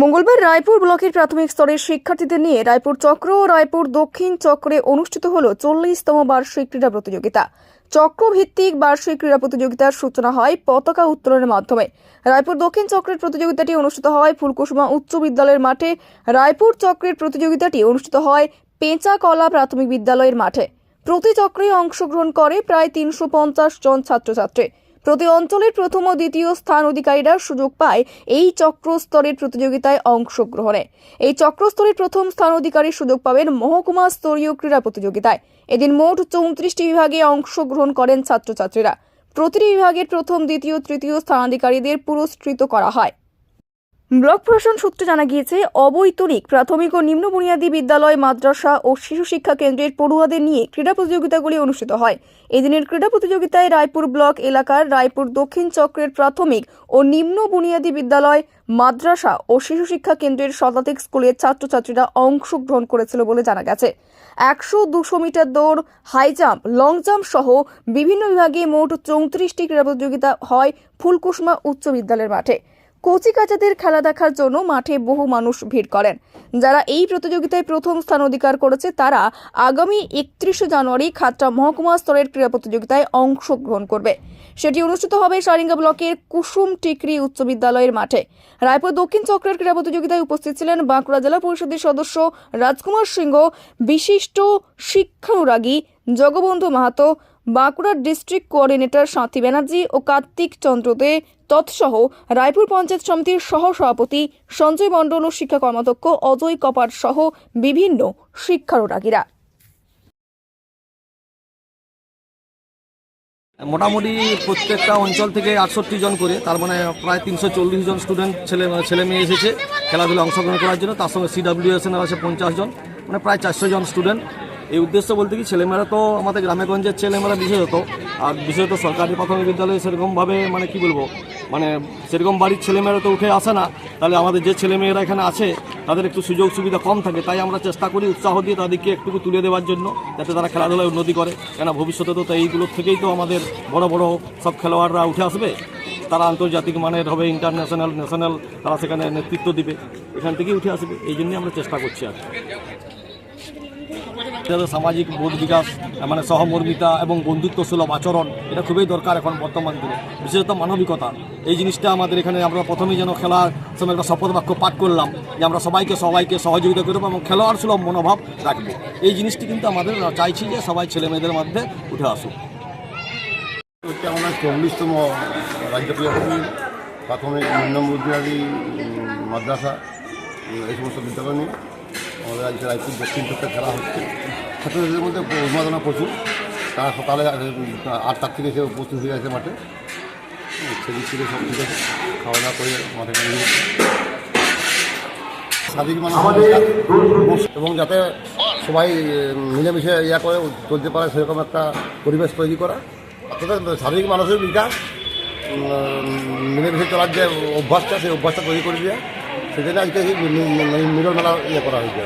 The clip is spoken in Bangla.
মঙ্গলবার রায়পুর ব্লকের প্রাথমিক স্তরের শিক্ষার্থীদের নিয়ে রায়পুর চক্র ও রায়পুর দক্ষিণ চক্রে অনুষ্ঠিত হল চল্লিশতম বার্ষিক ক্রীড়া প্রতিযোগিতা। চক্রভিত্তিক বার্ষিক ক্রীড়া প্রতিযোগিতার সূচনা হয় পতাকা উত্তোলনের মাধ্যমে। রায়পুর দক্ষিণ চক্রের প্রতিযোগিতাটি অনুষ্ঠিত হয় ফুলকুসুমা উচ্চ বিদ্যালয়ের মাঠে। রায়পুর চক্রের প্রতিযোগিতাটি অনুষ্ঠিত হয় পেঁচাকলা প্রাথমিক বিদ্যালয়ের মাঠে। প্রতি চক্রে অংশগ্রহণ করে প্রায় তিনশো পঞ্চাশ জন ছাত্রছাত্রী। প্রতি অঞ্চলের প্রথম ও দ্বিতীয় স্থান অধিকারীরা সুযোগ পায় এই চক্র স্তরের প্রতিযোগিতায় অংশগ্রহণে। এই চক্র স্তরের প্রথম স্থান অধিকারী সুযোগ পাবেন মহকুমা স্তরীয় ক্রীড়া প্রতিযোগিতায়। এদিন মোট চৌত্রিশটি বিভাগে অংশগ্রহণ করেন ছাত্রছাত্রীরা। প্রতিটি বিভাগের প্রথম, দ্বিতীয়, তৃতীয় স্থানাধিকারীদের পুরস্কৃত করা হয়। ব্লক প্রশাসন সূত্রে জানা গিয়েছে, অবৈতনিক, প্রাথমিক ও নিম্ন বুনিয়াদী বিদ্যালয়, মাদ্রাসা ও শিশু শিক্ষা কেন্দ্রের পড়ুয়াদের নিয়ে ক্রীড়া প্রতিযোগিতাগুলি অনুষ্ঠিত হয়। এদিনের ক্রীড়া প্রতিযোগিতায় রায়পুর ব্লক এলাকার রায়পুর দক্ষিণ চক্রের প্রাথমিক ও নিম্ন বুনিয়াদী বিদ্যালয়, মাদ্রাসা ও শিশু শিক্ষা কেন্দ্রের শতাধিক স্কুলের ছাত্রছাত্রীরা অংশগ্রহণ করেছিল বলে জানা গেছে। একশো দুশো মিটার দৌড়, হাই জাম্প, লং জাম্প সহ বিভিন্ন বিভাগে মোট চৌত্রিশটি ক্রীড়া প্রতিযোগিতা হয় ফুলকুসমা উচ্চ বিদ্যালয়ের মাঠে। কচিকাচাদের খেলা দেখার জন্য মাঠে বহু মানুষ ভিড় করেন। যারা এই প্রতিযোগিতায় প্রথম স্থান অধিকার করেছে, তারা আগামী একত্রিশে জানুয়ারি খাতড়া মহকুমা স্তরের ক্রীড়া প্রতিযোগিতায় অংশগ্রহণ করবে। সেটি অনুষ্ঠিত হবে সারিঙ্গা ব্লকের কুসুম টিকরি উচ্চ বিদ্যালয়ের মাঠে। রায়পুর দক্ষিণ চক্রের ক্রীড়া প্রতিযোগিতায় উপস্থিত ছিলেন বাঁকুড়া জেলা পরিষদের সদস্য রাজকুমার সিংহ। বিশিষ্ট শিক্ষানুরাগী জগবন্ধু মাহাতো বাঁকুড়ার ডিস্ট্রিক্ট কোঅর্ডিনেটর সাথী ব্যানার্জি ও কার্তিক চন্দ্র দে তৎসহ রায়পুর পঞ্চায়েত সমিতির সহ সভাপতি সঞ্জয় মণ্ডল ও শিক্ষা কর্মাধ্যক্ষ অজয় কপার সহ বিভিন্ন শিক্ষানুরাগীরা। মোটামুটি প্রত্যেকটা অঞ্চল থেকে আটষট্টি জন করে, তার মানে প্রায় তিনশো চল্লিশ জন স্টুডেন্ট ছেলে ছেলে মেয়ে এসেছে খেলাধুলা অংশগ্রহণ করার জন্য, তার সঙ্গে সিডাব্লিউএসএন আছে পঞ্চাশ জন মানে প্রায় চারশো জন স্টুডেন্ট এই উদ্দেশ্য বলতে কি, ছেলেমেয়েরা তো আমাদের গ্রামে গঞ্জের ছেলেমেয়েরা বিশেষত, আর বিশেষত সরকারি প্রাথমিক বিদ্যালয়ে সেরকমভাবে মানে কি বলব মানে সেরকম বাড়ির ছেলেমেয়েরা তো উঠে আসে না, তাহলে আমাদের যে ছেলেমেয়েরা এখানে আছে, তাদের একটু সুযোগ সুবিধা কম থাকে, তাই আমরা চেষ্টা করি উৎসাহ দিয়ে তাদেরকে একটুকু তুলে দেওয়ার জন্য, যাতে তারা খেলাধুলায় উন্নতি করে। কেন ভবিষ্যতে তো এইগুলোর থেকেই তো আমাদের বড় বড় সব খেলোয়াড়রা উঠে আসবে। তারা আন্তর্জাতিক মানের হবে ইন্টারন্যাশনাল ন্যাশনাল তারা সেখানে নেতৃত্ব দিবে, এখান থেকেই উঠে আসবে, এই জন্যই আমরা চেষ্টা করছি আর কি। সামাজিক বোধ বিকাশ মানে সহমর্মিতা এবং বন্ধুত্ব সুলভ আচরণ, এটা খুবই দরকার এখন বর্তমান দিনে, বিশেষত মানবিকতা। এই জিনিসটা আমাদের এখানে আমরা প্রথমেই যেন খেলার সময় একটা শপথ বাক্য পাঠ করলাম, যে আমরা সবাইকে সবাইকে সহযোগিতা করব এবং খেলোয়াড় সুলভ মনোভাব রাখব। এই জিনিসটি কিন্তু আমাদের চাইছি যে সবাই ছেলে মেয়েদের মধ্যে উঠে আসুক। আমাদের চল্লিশতম রাজ্য ক্রীড়াকর্মী প্রাথমিক নিম্ন মাদ্রাসা, এই সমস্ত বিদ্যালয় নিয়ে। আমাদের আজকে রায়পুর দক্ষিণ চক্রে খেলা হচ্ছে। ছাত্রছাত্রীদের মধ্যে উন্মাদনা প্রচুর। তারা সকালে আটটার থেকে এসে উপস্থিত হয়ে গেছে মাঠে। সেদিক থেকে সব ঠিক আছে। খাওয়া দাওয়া করে মাঠে দিয়েছে। স্বাধীন মানুষ এবং যাতে সবাই মিলেমিশে ইয়া করে চলতে পারে সেরকম একটা পরিবেশ তৈরি করা। অর্থাৎ শারীরিক মানসিক বিকাশ মিলেমিশে চলার যে অভ্যাসটা সেই অভ্যাসটা তৈরি করে দেওয়া সেজন্য আজকে এই মি- মি- মিলন মেলা ইয়ে করা হয়েছে